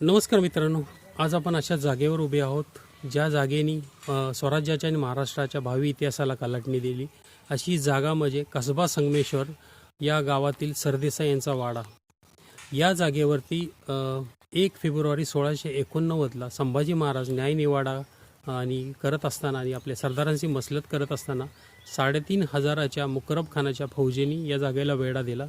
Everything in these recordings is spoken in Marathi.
नमस्कार मित्रांनो आज आपण अशा जागेवर उभे आहोत ज्या जागेनी स्वराज्याच्या आणि महाराष्ट्राच्या भावी इतिहासाला कलाटणी दिली. अशी जागा म्हणजे कसबा संगमेश्वर या गावातील सरदेसाई यांचा वाडा. या जागेवरती एक फेब्रुवारी सोळाशे एकोणनव्वदला संभाजी महाराज न्यायनिवाडा आणि करत असताना आणि आपल्या सरदारांची मसलत करत असताना साडेतीन हजाराच्या मुकरब खानाच्या फौजेनी या जागेला वेढा दिला.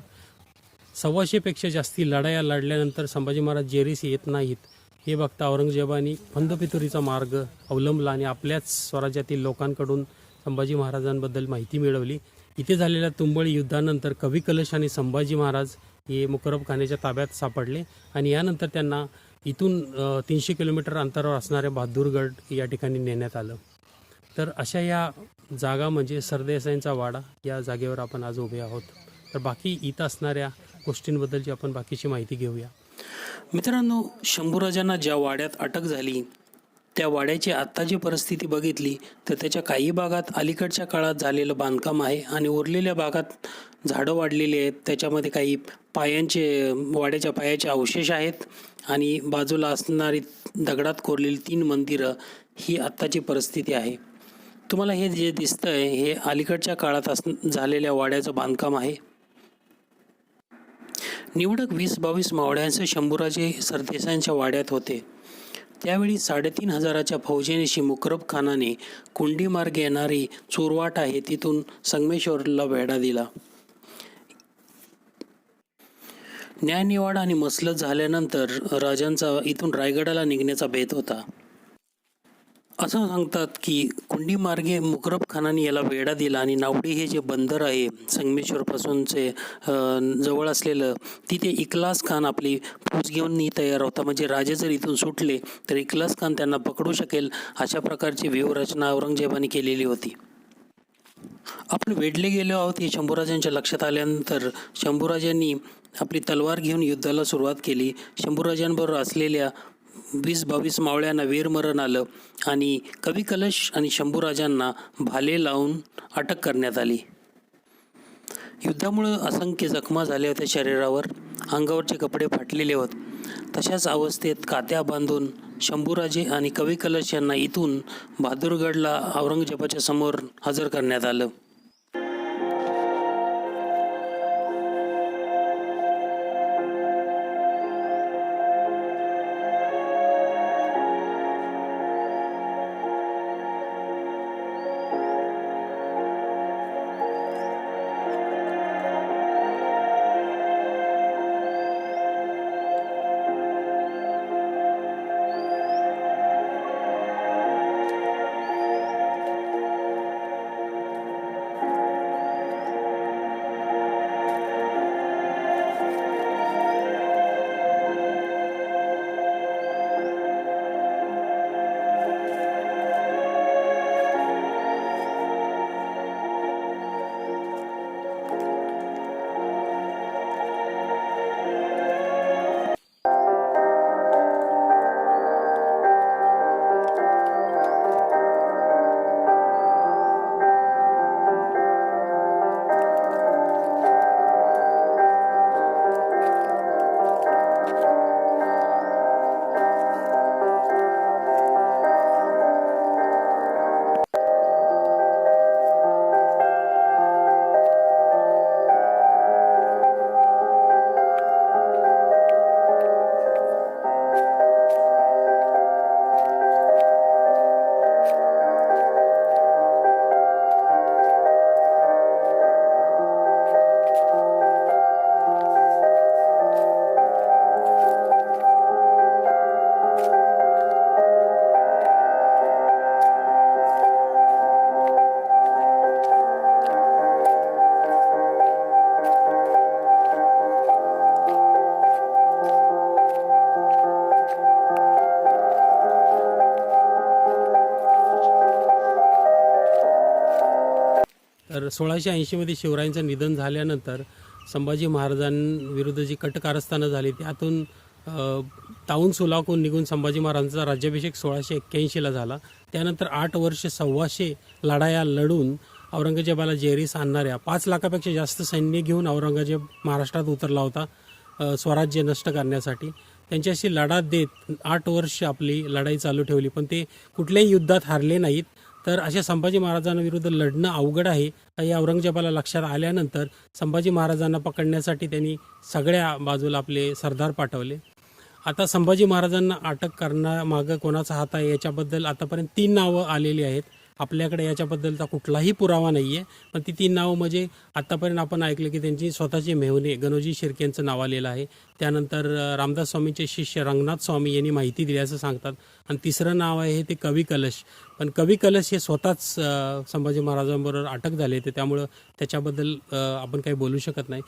सव्वाशेपेक्षा जास्ती लढाया लढल्यानंतर संभाजी महाराज जेरीस येत नाहीत. हे बघता औरंगजेबाने फंदपितुरीचा मार्ग अवलंबला आणि आपल्याच स्वराज्यातील लोकांकडून संभाजी महाराजांबद्दल माहिती मिळवली. इथे झालेल्या तुंबळी युद्धानंतर कवी कलश आणि संभाजी महाराज हे मुकरब खाण्याच्या ताब्यात सापडले आणि यानंतर त्यांना इथून तीनशे किलोमीटर अंतरावर असणाऱ्या बहादूरगड या ठिकाणी नेण्यात आलं. तर अशा या जागा म्हणजे सरदेसाईंचा वाडा या जागेवर आपण आज उभे आहोत. तर बाकी इथं असणाऱ्या गोष्टींबद्दलची आपण बाकीची माहिती घेऊया. मित्रांनो शंभूराजांना ज्या वाड्यात अटक झाली त्या वाड्याची आत्ताची परिस्थिती बघितली तर त्याच्या काही भागात अलीकडच्या काळात झालेलं बांधकाम आहे आणि उरलेल्या भागात झाडं वाढलेली आहेत. त्याच्यामध्ये काही पायांचे वाड्याच्या पायाचे अवशेष आहेत आणि बाजूला असणारी दगडात कोरलेली तीन मंदिरं ही आत्ताची परिस्थिती आहे. तुम्हाला हे जे दिसतं आहे हे अलीकडच्या काळात अस झालेल्या वाड्याचं बांधकाम आहे. निवडक वीस बावीस मावळ्यांचे शंभूराजे सरदेसांच्या वाड्यात होते. त्यावेळी साडेतीन हजाराच्या फौजेनीशी मुकरब खानाने कुंडी मार्गे येणारी चोरवाट आहे तिथून संगमेश्वरला वेढा दिला. न्यायनिवाडा आणि मसलत झाल्यानंतर राजांचा इथून रायगडाला निघण्याचा बेत होता. असं सांगतात की कुंडी मार्गे मुकरब खानाने याला वेढा दिला आणि नावडी हे जे बंदर आहे संगमेश्वरपासूनचे जवळ असलेलं तिथे इकलास खान आपली फौज घेऊनही तयार होता. म्हणजे राजे जर इथून सुटले तर इकलास खान त्यांना पकडू शकेल अशा प्रकारची व्यूहरचना औरंगजेबाने केलेली होती. आपण वेढले गेलो आहोत हे शंभूराजांच्या लक्षात आल्यानंतर शंभूराजांनी आपली तलवार घेऊन युद्धाला सुरुवात केली. शंभूराजांबरोबर असलेल्या वीस बावीस मावळ्यांना वीरमरण आलं आणि कवी कलश आणि शंभूराजांना भाले लावून अटक करण्यात आली. युद्धामुळं असंख्य जखमा झाल्या होत्या शरीरावर अंगावरचे कपडे फाटलेले होत. तशाच अवस्थेत कात्या बांधून शंभूराजे आणि कवी कलश यांना इथून बहादूरगडला औरंगजेबाच्या समोर हजर करण्यात आलं. तर सोळाशे ऐंशीमध्ये शिवरायांचं निधन झाल्यानंतर संभाजी महाराजांविरुद्ध जी कटकारस्थानं झाली त्यातून ताऊन सुलाखून निघून संभाजी महाराजांचा राज्याभिषेक सोळाशे एक्क्याऐंशीला झाला. त्यानंतर आठ वर्ष सव्वाशे लढाया लढून औरंगजेबाला जेरीस आणणाऱ्या पाच लाखापेक्षा जास्त सैन्य घेऊन औरंगजेब महाराष्ट्रात उतरला होता स्वराज्य नष्ट करण्यासाठी. त्यांच्याशी लढा देत आठ वर्ष आपली लढाई चालू ठेवली पण ते कुठल्याही युद्धात हारले नाहीत. तर अशा संभाजी महाराजांविरुद्ध लढणं अवघड आहे. हे औरंगजेबाला लक्षात आल्यानंतर संभाजी महाराजांना पकडण्यासाठी त्यांनी सगळ्या बाजूला आपले सरदार पाठवले. आता संभाजी महाराजांना अटक करण्यामागं कोणाचा हात आहे याच्याबद्दल आतापर्यंत तीन नावं आलेली आहेत. आपल्याकडे याच्याबद्दलचा कुठलाही पुरावा नाही आहे पण ती तीन नावं म्हणजे आत्तापर्यंत आपण ऐकलं की त्यांची स्वतःची मेहणे गणोजी शिर्केंचं नाव आलेलं आहे. त्यानंतर रामदास स्वामींचे शिष्य रंगनाथ स्वामी यांनी माहिती दिल्याचं सांगतात. आणि तिसरं नाव आहे ते कवी कलश. पण कवी कलश हे स्वतःच संभाजी महाराजांबरोबर अटक झाले ते त्यामुळं त्याच्याबद्दल आपण काही बोलू शकत नाही.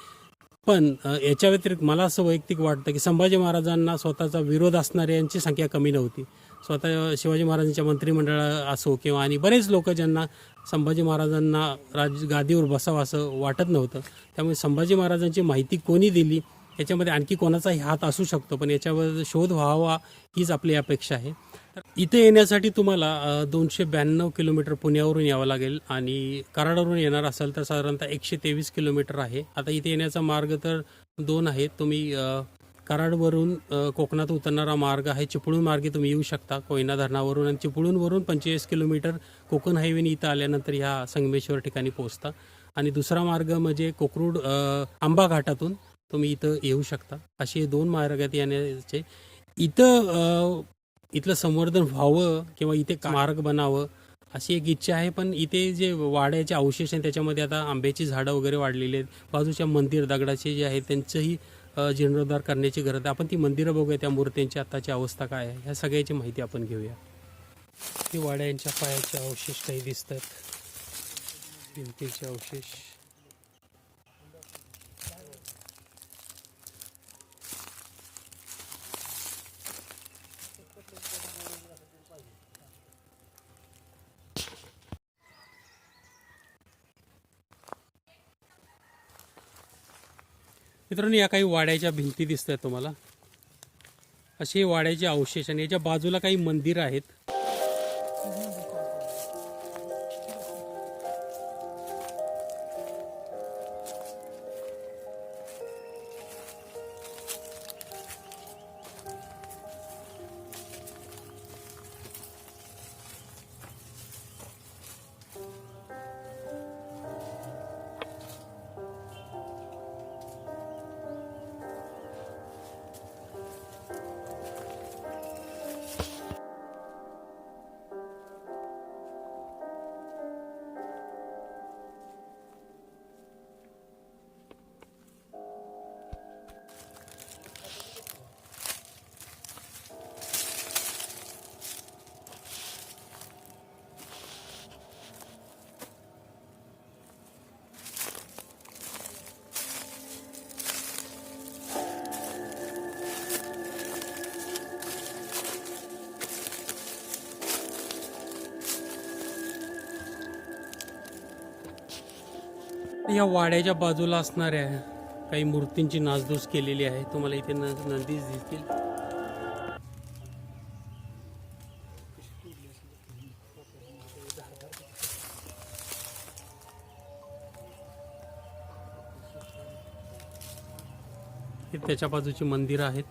पण याच्या व्यतिरिक्त मला असं वैयक्तिक वाटतं की संभाजी महाराजांना स्वतःचा विरोध असणाऱ्यांची संख्या कमी नव्हती. स्वतः शिवाजी महाराजांच्या मंत्रिमंडळ असो किंवा आणि बरेच लोक ज्यांना संभाजी महाराजांना राज गादीवर बसावं असं वाटत नव्हतं. त्यामुळे संभाजी महाराजांची माहिती कोणी दिली? याच्यामध्ये आणखी कोणाचाही हात असू शकतो पण याच्यावर शोध व्हावा हीच आपली अपेक्षा आहे. तर इथे येण्यासाठी तुम्हाला दोनशे ब्याण्णव किलोमीटर पुण्यावरून यावं लागेल आणि कराडवरून येणार असाल तर साधारणतः एकशे तेवीस किलोमीटर आहे. आता इथे येण्याचा मार्ग तर दोन आहेत. तुम्ही कराडवरून कोकणात उतरणारा मार्ग आहे. चिपळूण मार्गे तुम्ही येऊ शकता. कोयना धरणावरून आणि चिपळूणवरून पंचेचाळीस किलोमीटर कोकण हायवेने इथं आल्यानंतर ह्या संगमेश्वर ठिकाणी पोहोचता. आणि दुसरा मार्ग म्हणजे कोकरूड आंबा घाटातून तुम्ही इथं येऊ शकता. असे दोन मार्गात येण्याचे इथं इथलं संवर्धन व्हावं किंवा इथे मार्ग बनावं अशी एक इच्छा आहे. पण इथे जे वाड्याचे अवशेष आहेत त्याच्यामध्ये आता आंब्याची झाडं वगैरे वाढलेली आहेत. बाजूच्या मंदिर दगडाचे जे आहेत त्यांचंही जीर्णोद्धार करण्याची गरज आहे. आपण ती मंदिरं बघूया त्या मूर्तींची आत्ताची अवस्था काय आहे. ह्या सगळ्याची माहिती आपण घेऊया. ही वाड्यांच्या पायाचे अवशेष काही दिसतात. भिंतीचे अवशेष. मित्रांनो या काही वाड्याच्या भिंती दिसत आहेत तुम्हाला. असे वाड्याचे अवशेष आणि याच्या बाजूला काही मंदिर आहेत. या वाड्याच्या बाजूला असणाऱ्या काही मूर्तींची नासधूस केलेली आहे. तुम्हाला इथे न दिसतील. हे त्याच्या बाजूची मंदिरं आहेत.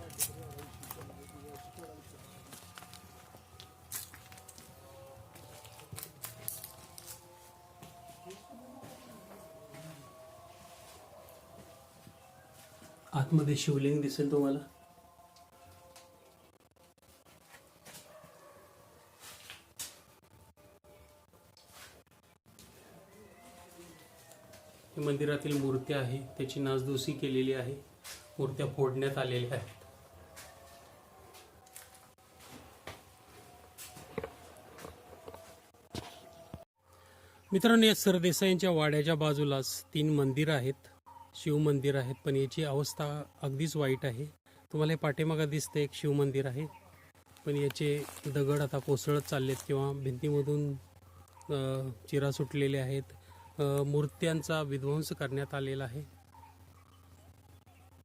आतमध्ये शिवलिंग दिसेल तुम्हाला. मंदिरातील मूर्त्या आहे त्याची नासधुसी केलेली आहे मूर्त्या फोडण्यात आलेल्या आहेत. मित्रांनो या सरदेसाईंच्या वाड्याच्या बाजूलाच तीन मंदिरं आहेत. शिवमंदिर आहेत पण याची अवस्था अगदीच वाईट आहे. तुम्हाला हे पाठीमागं दिसतं एक शिवमंदिर आहे पण याचे दगड आता कोसळत चाललेत किंवा भिंतीमधून चिरा सुटलेले आहेत. मूर्त्यांचा विध्वंस करण्यात आलेला आहे.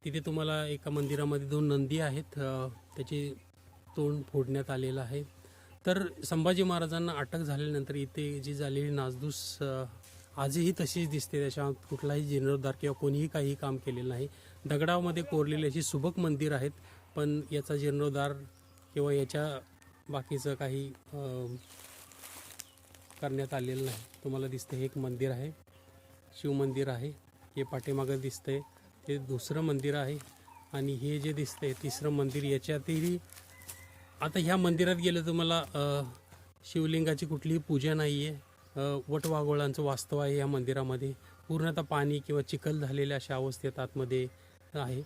तिथे तुम्हाला एका मंदिरामध्ये दोन नंदी आहेत त्याचे तोंड फोडण्यात आलेलं आहे. तर संभाजी महाराजांना अटक झाल्यानंतर इथे जी झालेली नासधूस आजही तशीच दिसते. त्याच्यात कुठलाही जीर्णोद्धार किंवा कोणीही काही काम केलेलं नाही. दगडामध्ये कोरलेली अशी सुबक मंदिर आहेत. पण याचा जीर्णोद्धार किंवा याच्या बाकीचं काही करण्यात आलेलं नाही. तुम्हाला दिसतं हे एक मंदिर आहे. शिवमंदिर आहे. हे पाठीमागं दिसतंय. ते दुसरं मंदिर आहे. आणि हे जे दिसतंय तिसरं मंदिर याच्यातही आता ह्या मंदिरात गेलं तुम्हाला शिवलिंगाची कुठलीही पूजा नाही आहे वटवाघोळांचं वास्तव आहे या मंदिरामध्ये. पूर्णतः पाणी किंवा चिखल झालेल्या अशा अवस्थेत आतमध्ये आहे.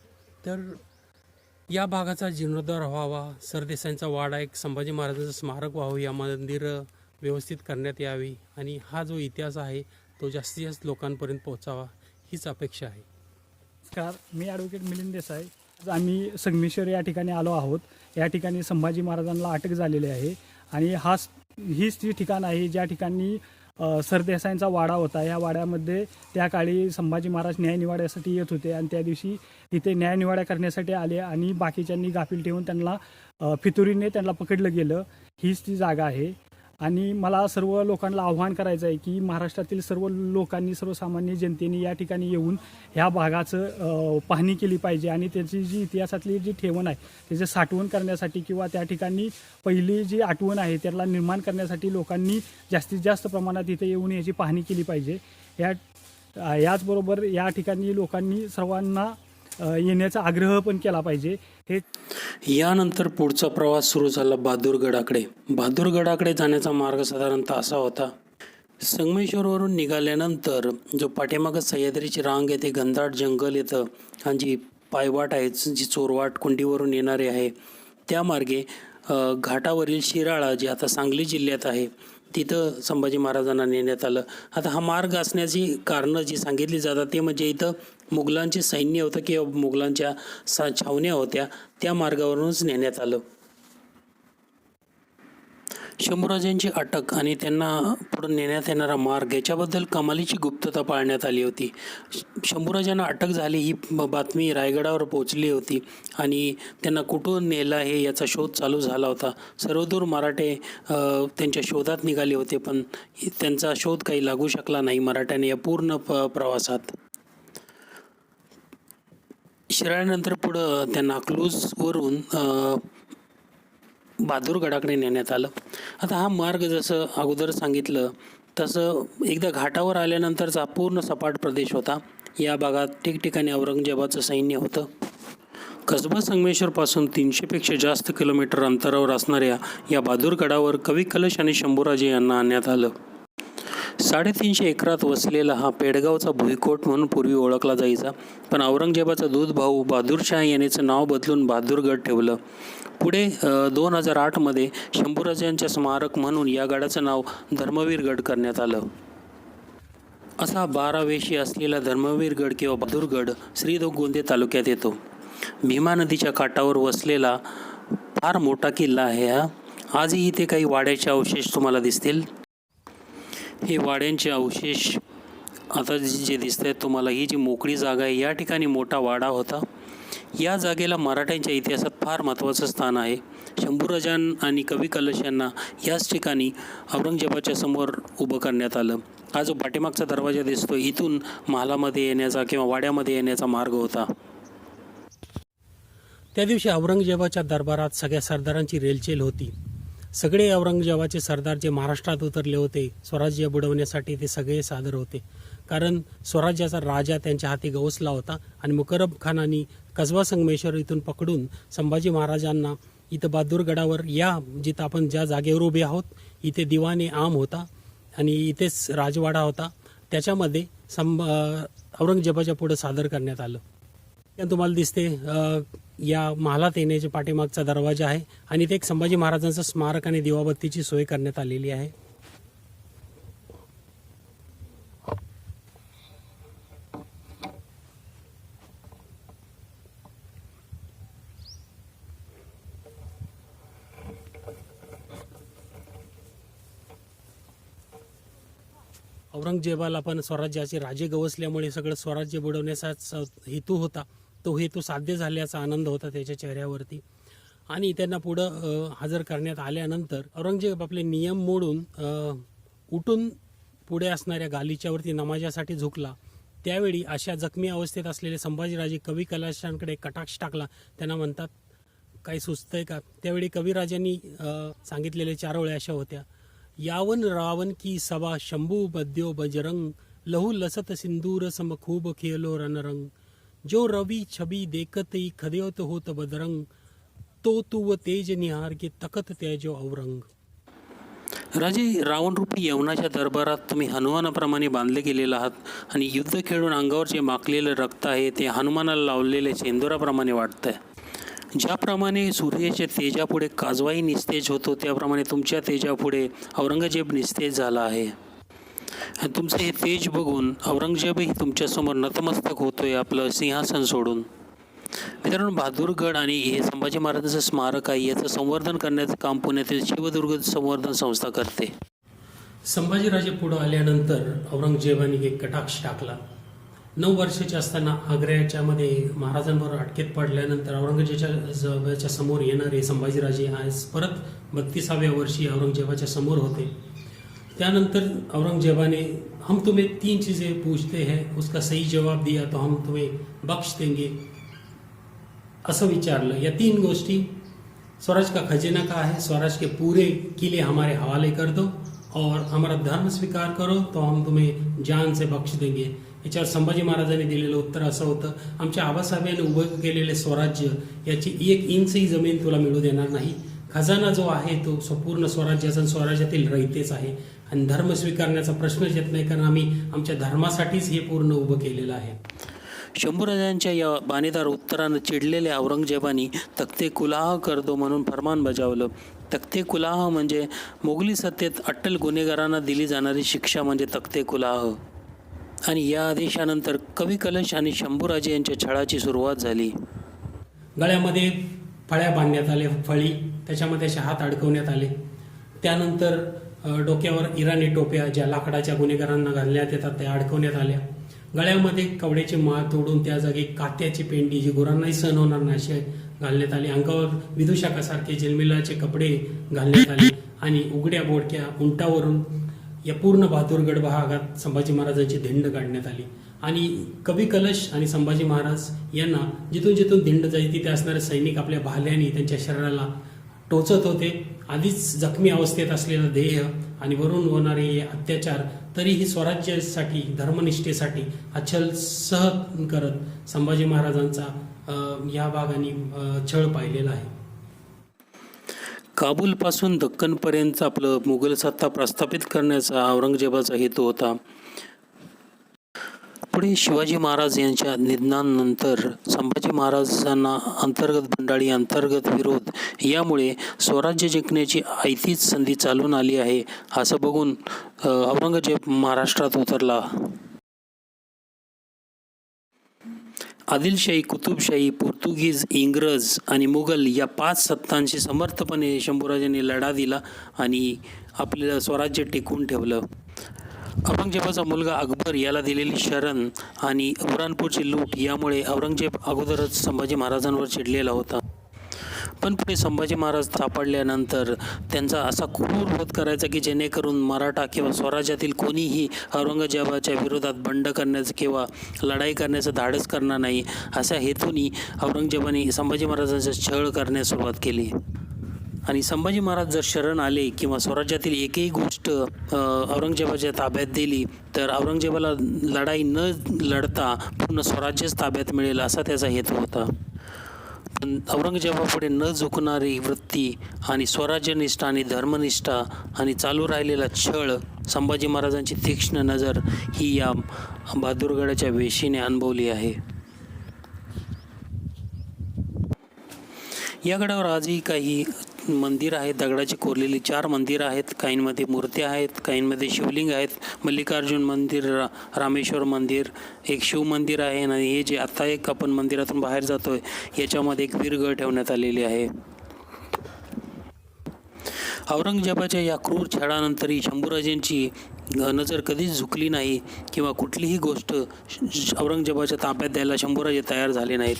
तर या भागाचा जीर्णोद्धार व्हावा सरदेसांचा वाडा एक संभाजी महाराजांचं स्मारक व्हावं या मंदिर व्यवस्थित करण्यात यावी आणि हा जो इतिहास आहे तो जास्तीत जास्त लोकांपर्यंत पोहोचावा हीच अपेक्षा आहे. नमस्कार मी ॲडव्होकेट मिलिंद देसाई. आज आम्ही संगमेश्वर या ठिकाणी आलो आहोत. या ठिकाणी संभाजी महाराजांना अटक झालेली आहे आणि हा हीच ती ठिकाण आहे ज्या ठिकाणी सरदेसाईंचा वाडा होता. या वाड्यामध्ये त्या काळी संभाजी महाराज न्यायनिवाड्यासाठी येत होते आणि त्या दिवशी इथे न्यायनिवाड्या करण्यासाठी आले आणि बाकीच्यांनी गाफील ठेवून त्यांना फितुरीने त्यांना पकडलं गेलं. हीच ती जागा आहे. आणि मला सर्व लोकांना आव्हान करायचं आहे की महाराष्ट्रातील सर्व लोकांनी सर्वसामान्य जनतेने या ठिकाणी येऊन ह्या भागाचं पाहणी केली पाहिजे आणि त्याची जी इतिहासातली जी ठेवण आहे त्याची साठवण करण्यासाठी किंवा त्या ठिकाणी पहिली जी आठवण आहे त्याला निर्माण करण्यासाठी लोकांनी जास्तीत जास्त प्रमाणात इथे येऊन याची पाहणी केली पाहिजे. या याचबरोबर या ठिकाणी लोकांनी सर्वांना येण्याचा आग्रह पण केला पाहिजे. हे यानंतर पुढचा प्रवास सुरू झाला बहादूरगडाकडे बहादूरगडाकडे जाण्याचा मार्ग साधारणतः असा होता. संगमेश्वरवरून निघाल्यानंतर जो पाठीमागं सह्याद्रीची रांग येते घनदाट जंगल येतं. आणि जी पायवाट आहे जी चोरवाट कुंडीवरून येणारी आहे त्या मार्गे घाटावरील शिराळा जी आता सांगली जिल्ह्यात आहे तिथं संभाजी महाराजांना नेण्यात आलं. आता हा मार्ग असण्याची कारणं जी सांगितली जातात ते म्हणजे इथं मुघलांचे सैन्य होतं किंवा मुघलांच्या सा छावण्या होत्या त्या मार्गावरूनच नेण्यात आलं. शंभूराजांची अटक आणि त्यांना पुढे नेण्यात येणारा मार्ग याच्याबद्दल कमालीची गुप्तता पाळण्यात आली होती. शंभूराजांना अटक झाली ही बातमी रायगडावर पोचली होती आणि त्यांना कुठून नेलं आहे याचा शोध चालू झाला होता. सर्वदूर मराठे त्यांच्या शोधात निघाले होते पण त्यांचा शोध काही लागू शकला नाही मराठ्याने या पूर्ण प प्रवासात. शिराळ्यानंतर पुढं त्यांना अकलूजवरून बहादूरगडाकडे नेण्यात आलं. आता हा मार्ग जसं अगोदर सांगितलं तसं एकदा घाटावर आल्यानंतरचा पूर्ण सपाट प्रदेश होता. या भागात ठिकठिकाणी औरंगजेबाचं सैन्य होतं. कसबा संगमेश्वरपासून तीनशेपेक्षा जास्त किलोमीटर अंतरावर असणाऱ्या या बहादूरगडावर कवी कलश आणि शंभूराजे यांना आणण्यात आलं. साडेतीनशे एकरात वसलेला हा पेडगावचा भुईकोट म्हणून पूर्वी ओळखला जायचा. पण औरंगजेबाचा दूध भाऊ बहादूरशाह यानेचं नाव बदलून बहादूरगड ठेवलं. पुढे दोन हजार आठमध्ये शंभूराजांच्या स्मारक म्हणून या गडाचं नाव धर्मवीरगड करण्यात आलं. असा बारा वेशी असलेला धर्मवीरगड किंवा बहादूरगड श्रीदोगोंदे तालुक्यात येतो. भीमा नदीच्या काठावर वसलेला फार मोठा किल्ला आहे हा. आजही इथे काही वाड्याचे अवशेष तुम्हाला दिसतील. हे वाड्यांचे अवशेष आता जे दिसत आहेत तुम्हाला ही जी मोकळी जागा आहे या ठिकाणी मोठा वाडा होता. या जागेला मराठ्यांच्या इतिहासात फार महत्त्वाचं स्थान आहे. शंभूराजान आणि कवी कलश यांना याच ठिकाणी औरंगजेबाच्या समोर उभं करण्यात आलं. हा जो पाठीमागचा दरवाजा दिसतो इथून महालामध्ये येण्याचा किंवा वाड्यामध्ये येण्याचा मार्ग होता. त्या दिवशी औरंगजेबाच्या दरबारात सगळ्या सरदारांची रेलचेल होती. सगळे औरंगजेबाचे सरदार जे महाराष्ट्रात उतरले होते स्वराज्य बुडवण्यासाठी ते सगळे सादर होते. कारण स्वराज्याचा राजा त्यांच्या हाती गवसला होता आणि मुकरब खानाने कसबा संगमेश्वर इथून पकडून संभाजी महाराजांना इथं बहादूरगडावर या जिथं आपण ज्या जागेवर उभे आहोत इथे दिवाने आम होता आणि इथेच राजवाडा होता. त्याच्यामध्ये संभ औरंगजेबाच्या पुढं सादर करण्यात आलं. तुम्हाला दिसते. या महालात येण्याच्या पाठीमागचा दरवाजा आहे आणि इथे एक संभाजी महाराजांचं स्मारक आणि दिवाबत्तीची सोय करण्यात आलेली आहे. औरंगजेबाला पण स्वराज्याचे राजे गवसल्यामुळे सगळं स्वराज्य बुडवण्याचा हेतू होता. तो हेतू साध्य झाल्याचा आनंद होता त्याच्या चेहऱ्यावरती. आणि त्यांना पुढं हजर करण्यात आल्यानंतर औरंगजेब आपले नियम मोडून उठून पुढे असणाऱ्या गालिच्यावरती नमाजासाठी झुकला. त्यावेळी अशा जखमी अवस्थेत असलेले संभाजीराजे कवी कलाशांकडे कटाक्ष टाकला. त्यांना म्हणतात काही सुचतंय का? त्यावेळी कविराजांनी सांगितलेले चार ओळ्या अशा होत्या. यावन रावण की सभा शंभू बद्यो बजरंग लहू लसत सिंदूर सम खूब खेलो रणरंग जो रवि छबी देखत खदेवत होत बदरंग तो तू तेज निहार के तकत त्याजो औरंग राजे रावणरूपी यवनाच्या दरबारात तुम्ही हनुमानाप्रमाणे बांधले गेलेले आहात आणि युद्ध खेळून अंगावर जे माकलेलं रक्त आहे ते हनुमानाला लावलेले वाटतं वाटतंय. ज्याप्रमाणे सूर्याच्या तेजापुढे काजवाई निस्तेज होतो त्याप्रमाणे तुमच्या तेजापुढे औरंगजेब निस्तेज झाला आहे. आणि तुमचं हे तेज बघून औरंगजेबही तुमच्यासमोर नतमस्तक होतोय आपलं सिंहासन सोडून. मित्रांनो बहादूरगड आणि हे संभाजी महाराजांचं स्मारक आहे याचं संवर्धन करण्याचं काम पुण्यातील शिवदुर्ग संवर्धन संस्था करते. संभाजीराजे पुढं आल्यानंतर औरंगजेबाने एक कटाक्ष टाकला. नऊ वर्षाचे असताना आग्र्याच्या मध्ये महाराजांवर अटकेत पडल्यानंतर औरंगजेबाच्या समोर येणारे संभाजीराजे आज परत बत्तीसाव्या वर्षी औरंगजेबाच्या समोर होते. त्यानंतर औरंगजेबाने हम तुम्हें तीन चीज़ें पूछते हैं उसका सही जवाब दिया तो हम तुम्हें बख्श देंगे। असं विचारलं. या तीन गोष्टी स्वराज का खजाना का है स्वराज के पूरे किले हमारे हवाले कर दो और हमारा धर्म स्वीकार करो तो हम तुम्हें जान से बख्श देंगे। याच्यावर संभाजी महाराजांनी दिलेलं उत्तर असं होतं आमच्या आबासाहेबांनी उभं केलेले स्वराज्य याची एक इंचही जमीन तुला मिळू देणार नाही. खजाना जो आहे तो संपूर्ण स्वराज्याचा स्वराज्यातील रहितेच आहे. आणि धर्म स्वीकारण्याचा प्रश्नच येत नाही कारण आम्ही आमच्या धर्मासाठीच हे पूर्ण उभं केलेलं आहे. शंभूराजांच्या या बाणेदार उत्तरानं चिडलेल्या औरंगजेबाने तख्ते कुलाह कर दो म्हणून फरमान बजावलं. तख्ते कुलाह म्हणजे मोगली सत्तेत अट्टल गुन्हेगारांना दिली जाणारी शिक्षा म्हणजे तख्ते कुलाह. आणि या आदेशानंतर कवी कलश आणि शंभूराजे यांच्या छळाची सुरुवात झाली. गळ्यामध्ये फळ्या बांधण्यात आले फळी त्याच्यामध्ये असे हात अडकवण्यात आले. त्यानंतर डोक्यावर इराणी टोप्या ज्या लाकडाच्या गुन्हेगारांना घालण्यात येतात त्या अडकवण्यात आल्या. गळ्यामध्ये कवड्याची माळ तोडून त्या जागी कात्याची पेंडी जी गुरांनाही सहन होणार नाही अशी घालण्यात आली. अंगावर विदुषाकासारखे जन्मिलाचे कपडे घालण्यात आले आणि उघड्या बोडक्या उंटावरून या पूर्ण बहादूरगड भागात संभाजी महाराजांची धिंड काढण्यात आली. आणि कवी कलश आणि संभाजी महाराज यांना जिथून जिथून धिंड जाई तिथे असणारे सैनिक आपल्या भाल्याने त्यांच्या शरीराला टोचत होते. आधीच जखमी अवस्थेत असलेलं देह आणि वरून होणारे हे अत्याचार तरीही स्वराज्यासाठी धर्मनिष्ठेसाठी अचल सह सहन करत संभाजी महाराजांचा या भागाने छळ पाहिलेला आहे. काबूलपासून दक्कनपर्यंत आपलं मुघल सत्ता प्रस्थापित करण्याचा औरंगजेबाचा हेतू होता. पुढे शिवाजी महाराज यांच्या निधनानंतर संभाजी महाराजांना अंतर्गत बंडाळी अंतर्गत विरोध यामुळे स्वराज्य जिंकण्याची ऐतीच संधी चालून आली आहे असं बघून औरंगजेब महाराष्ट्रात उतरला. आदिलशाही कुतुबशाही पोर्तुगीज इंग्रज आणि मुघल या पाच सत्तांशी समर्थपणे शंभूराजांनी लढा दिला आणि आपलं स्वराज्य टिकून ठेवलं. औरंगजेबाचा मुलगा अकबर याला दिलेली शरण आणि बुरानपूरची लूट यामुळे औरंगजेब अगोदरच संभाजी महाराजांवर चिडलेला होता. पण पुढे संभाजी महाराज सापडल्यानंतर त्यांचा असा क्रूर वध करायचा की जेणेकरून मराठा किंवा स्वराज्यातील कोणीही औरंगजेबाच्या विरोधात बंड करण्याचं किंवा लढाई करण्याचं धाडस करणार नाही अशा हेतूनी औरंगजेबाने संभाजी महाराजांचा छळ करण्यास सुरुवात केली. आणि संभाजी महाराज जर शरण आले किंवा स्वराज्यातील एकही गोष्ट औरंगजेबाच्या ताब्यात दिली तर औरंगजेबाला लढाई न लढता पूर्ण स्वराज्यच ताब्यात मिळेल असा त्याचा हेतू होता. पण औरंगजेबापुढे न झुकणारी वृत्ती आणि स्वराज्यनिष्ठा आणि धर्मनिष्ठा आणि चालू राहिलेला छळ संभाजी महाराजांची तीक्ष्ण नजर ही या बहादूरगडाच्या वेशीने अनुभवली आहे. या गडावर आजही काही मंदिर आहेत दगडाची कोरलेली चार मंदिरं आहेत काहींमध्ये मूर्त्या आहेत काहींमध्ये शिवलिंग आहेत मल्लिकार्जुन मंदिर रा- रामेश्वर मंदिर एक शिव मंदिर आहे आणि हे जे आता एक आपण मंदिरातून बाहेर जातो आहे याच्यामध्ये एक वीरगळ ठेवण्यात आलेली आहे. औरंगजेबाच्या या क्रूर छळानंतरही शंभूराजांची नजर कधीच झुकली नाही किंवा कुठलीही गोष्ट औरंगजेबाच्या ताब्यात द्यायला शंभूराजे तयार झाले नाहीत.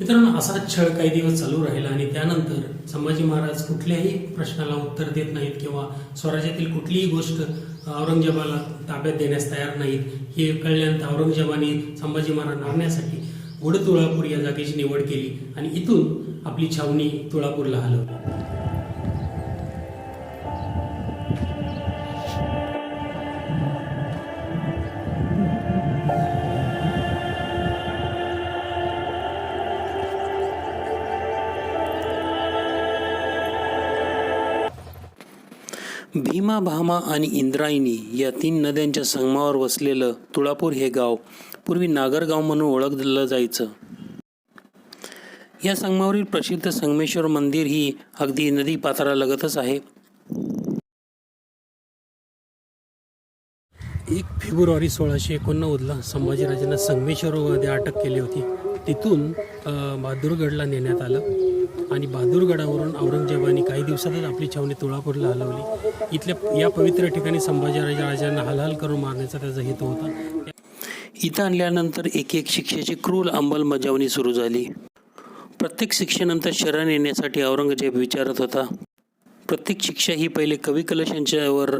मित्रांनो असाच छळ काही दिवस चालू राहिला आणि त्यानंतर संभाजी महाराज कुठल्याही प्रश्नाला उत्तर देत नाहीत किंवा स्वराज्यातील कुठलीही गोष्ट औरंगजेबाला ताब्यात देण्यास तयार नाहीत हे कळल्यानंतर औरंगजेबाने संभाजी महाराज मारण्यासाठी गुडतुळापूर या जागेची निवड केली आणि इथून आपली छावणी तुळापूरला हलवली. भीमा भामा आणि इंद्रायणी या तीन नद्यांच्या संगमावर वसलेलं तुळापूर हे गाव पूर्वी नागरगाव म्हणून ओळखलं जायचं. या संगमावरील प्रसिद्ध संगमेश्वर मंदिर ही अगदी नदी पात्रालगतच आहे. एक फेब्रुवारी सोळाशे एकोणनव्वदला संभाजीराजांना संगमेश्वरमध्ये अटक केली होती. तिथून बहादूरगडला नेण्यात आलं. आणि बहादूरगडावरून औरंगजेबाने काही दिवसातच आपली छावणी तुळापूरला हलवली. इथल्या या पवित्र ठिकाणी संभाजीराजा राजांना हलहल करून मारण्याचा त्याचा हेतू होता. इथं आणल्यानंतर एक एक शिक्षेची क्रूर अंमलबजावणी सुरू झाली. प्रत्येक शिक्षेनंतर शरण येण्यासाठी औरंगजेब विचारत होता. प्रत्येक शिक्षा ही पहिले कवी कलश यांच्यावर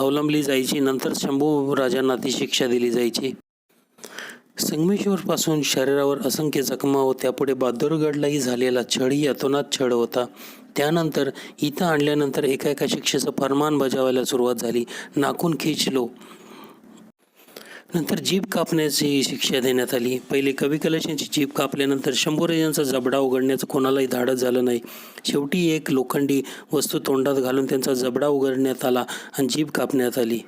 अवलंबली जायची नंतर शंभू राजांना ती शिक्षा दिली जायची. संगमेश्वरपासून शरीरावर असंख्य जखमा होत्या पुढे बहादूरगडलाही झालेला छळही अतोनात छळ होता. त्यानंतर इथं आणल्यानंतर एका एका शिक्षेचं फरमान बजावायला सुरुवात झाली. नाकून खिचलो नंतर जीभ कापण्याची शिक्षा देण्यात आली. पहिले कवी कलश यांची जीभ कापल्यानंतर शंभूराजांचा जबडा उघडण्याचं कोणालाही धाडस झालं नाही. शेवटी एक लोखंडी वस्तू तोंडात घालून त्यांचा जबडा उघडण्यात आला आणि जीभ कापण्यात आली.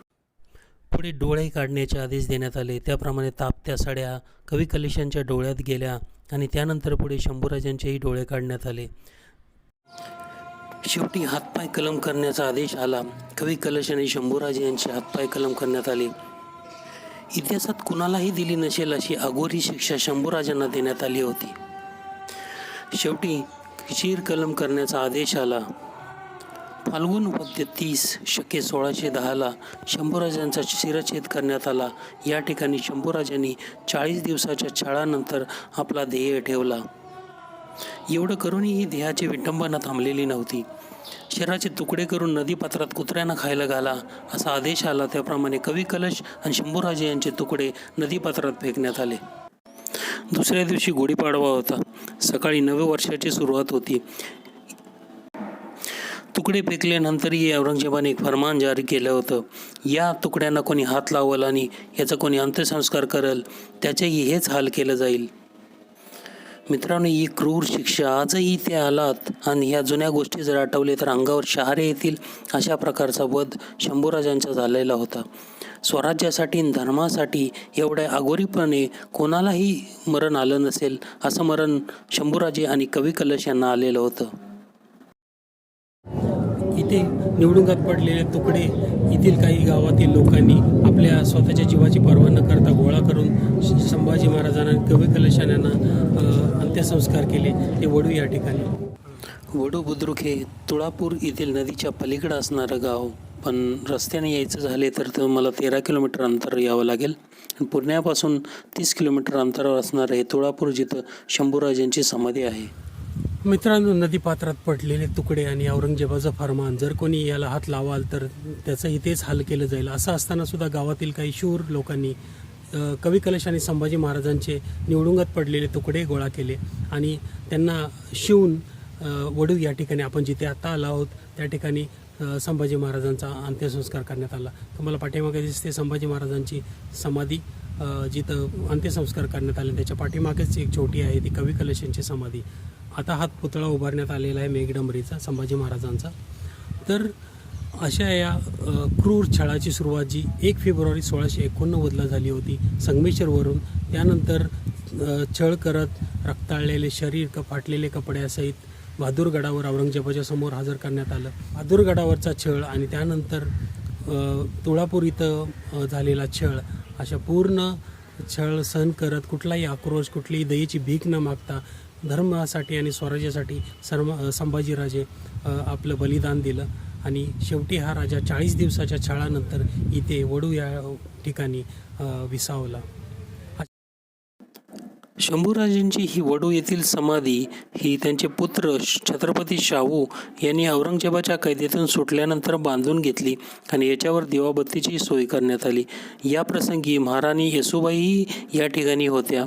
पुढे डोळे काढण्याचे आदेश देण्यात आले. त्याप्रमाणे तापत्या साड्या कवी कलेशांच्या डोळ्यात गेल्या आणि त्यानंतर पुढे शंभूराजांचेही डोळे काढण्यात आले. शेवटी हातपाय कलम करण्याचा आदेश आला. कवी कलश आणि शंभूराजे यांचे हातपाय कलम करण्यात आले. इतिहासात कुणालाही दिली नसेल अशी अघोरी शिक्षा शंभूराजांना देण्यात आली होती. शेवटी शीर कलम करण्याचा आदेश आला. फाल्गुन वद्य तीस शके सोळाशे दहाला शंभूराजांचा शिरच्छेद करण्यात आला. या ठिकाणी शंभूराजांनी चाळीस दिवसाच्या छळानंतर आपला ध्येय ठेवला. एवढं करूनही ही विटंबना थांबलेली नव्हती. शरीराचे तुकडे करून नदीपात्रात कुत्र्यांना खायला घाला असा आदेश आला. त्याप्रमाणे कवी कलश आणि शंभूराजे यांचे तुकडे नदीपात्रात फेकण्यात आले. दुसऱ्या दिवशी गुढीपाडवा होता. सकाळी नव्या वर्षाची सुरुवात होती. तुकडे फेकल्यानंतरही औरंगजेबाने एक फरमान जारी केलं होतं. या तुकड्यांना कोणी हात लावल आणि याचा कोणी अंत्यसंस्कार करल त्याचेही हेच हाल केलं जाईल. मित्रांनो ही क्रूर शिक्षा आजही ते आलात आणि ह्या जुन्या गोष्टी जर आठवले तर अंगावर शहारे येतील अशा प्रकारचा वध शंभूराजांचा झालेला होता. स्वराज्यासाठी आणि धर्मासाठी एवढ्या अगोरीपणे कोणालाही मरण आलं नसेल असं मरण शंभूराजे आणि कवी कलश यांना आलेलं होतं. प्रत्येक निवडुंगात पडलेले तुकडे येथील काही गावातील लोकांनी आपल्या स्वतःच्या जीवाची पर्वा न करता गोळा करून संभाजी महाराजांना कवी कलशान यांना अंत्यसंस्कार केले. ते वडू या ठिकाणी. वडू बुद्रुक हे तुळापूर येथील नदीच्या पलीकडं असणारं गाव. पण रस्त्याने यायचं झाले तर तर मला तेरा किलोमीटर अंतर यावं लागेल. पुण्यापासून तीस किलोमीटर अंतरावर असणारं हे तुळापूर जिथं शंभूराजांची समाधी आहे. मित्रांनो नदीपात्रात पडलेले तुकडे आणि औरंगजेबाचं फरमान जर कोणी याला हात लावाल तर त्याचं इथेच हाल केलं जाईल. असं असताना सुद्धा गावातील काही शूर लोकांनी कवी कलश आणि संभाजी महाराजांचे निवडुंगात पडलेले तुकडे गोळा केले आणि त्यांना शिवून वडू या ठिकाणी आपण जिथे आता आलो आहोत त्या ठिकाणी संभाजी महाराजांचा अंत्यसंस्कार करण्यात आला. तुम्हाला पाठीमागे दिसते संभाजी महाराजांची समाधी जिथं अंत्यसंस्कार करण्यात आले. त्याच्या पाठीमागेच एक छोटी आहे ती कवी कलश यांची समाधी. आता हात पुतळा उभारण्यात आलेला आहे मेघडंबरीचा संभाजी महाराजांचा. तर अशा या क्रूर छळाची सुरुवात जी एक फेब्रुवारी सोळाशे एकोणनव्वदला झाली होती संगमेश्वरवरून त्यानंतर छळ करत रक्ताळलेले शरीर क फाटलेले कपड्यासहित बहादूरगडावर औरंगजेबाच्या समोर हजर करण्यात आलं. बहादूरगडावरचा छळ आणि त्यानंतर तुळापूर इथं झालेला छळ अशा पूर्ण छळ सहन करत कुठलाही आक्रोश कुठलीही दयेची भीक न मागता धर्मासाठी आणि स्वराज्यासाठी सर्व संभाजीराजे आपलं बलिदान दिलं. आणि शेवटी हा राजा चाळीस दिवसाच्या छळानंतर इथे वडू या ठिकाणी विसावला. शंभूराजांची ही वडू येथील समाधी ही त्यांचे पुत्र छत्रपती शाहू यांनी औरंगजेबाच्या कैदेतून सुटल्यानंतर बांधून घेतली आणि याच्यावर दिवाबत्तीची सोय करण्यात आली. या प्रसंगी महाराणी येसुबाईही या ठिकाणी होत्या.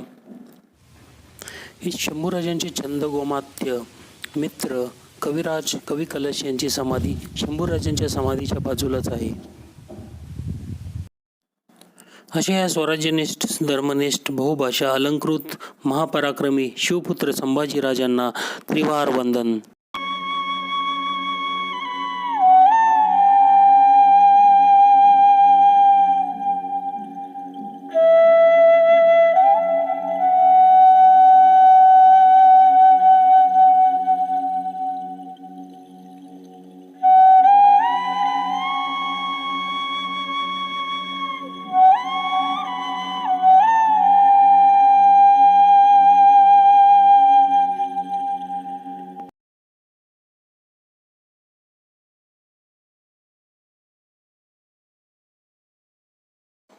हे शंभूराजांचे छंद गोमात्य मित्र कविराज कवी कलश यांची समाधी शंभूराजांच्या समाधीच्या बाजूलाच आहे. अशा या स्वराज्यनिष्ठ धर्मनिष्ठ बहुभाषा अलंकृत महापराक्रमी शिवपुत्र संभाजीराजांना त्रिवार वंदन.